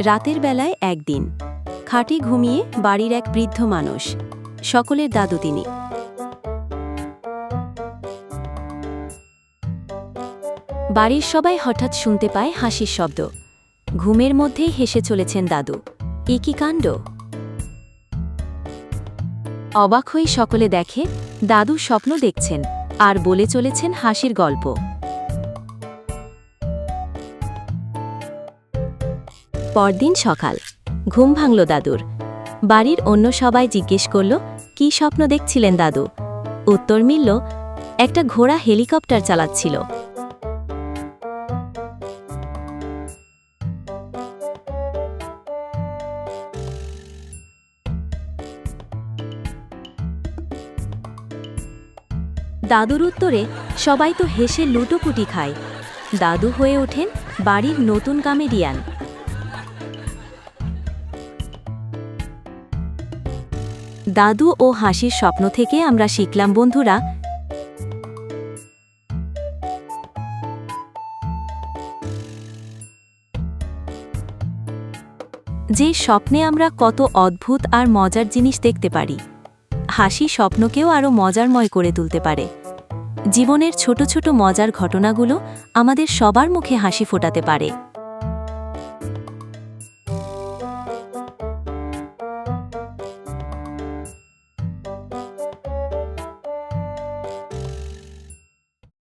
রাতের বেলায় একদিন, খাটে ঘুমিয়ে বাড়ির এক বৃদ্ধ মানুষ, সকলের দাদু তিনি। বাড়ির সবাই হঠাৎ শুনতে পায় হাসির শব্দ। ঘুমের মধ্যেই হেসে চলেছেন দাদু। এ কি কাণ্ড? অবাক হয়ে সকলে দেখে দাদু স্বপ্ন দেখছেন, আর বলে চলেছেন হাসির গল্প। পরদিন সকাল। ঘুম ভাঙল দাদুর। বাড়ির অন্য সবাই জিজ্ঞেস করল, কি স্বপ্ন দেখছিলেন দাদু? উত্তর মিলল, একটা ঘোড়া হেলিকপ্টার চালাচ্ছিল। দাদুর উত্তরে, সবাই তো হেসে লুটোপুটি খায়। দাদু হয়ে ওঠেন বাড়ির নতুন কামেডিয়ান। দাদু ও হাসির স্বপ্ন থেকে আমরা শিখলাম, বন্ধুরা। যে স্বপ্নে আমরা কত অদ্ভুত আর মজার জিনিস দেখতে পারি, হাসি স্বপ্নকেও আরও মজারময় করে তুলতে পারে। জীবনের ছোট ছোট মজার ঘটনাগুলো আমাদের সবার মুখে হাসি ফোটাতে পারে।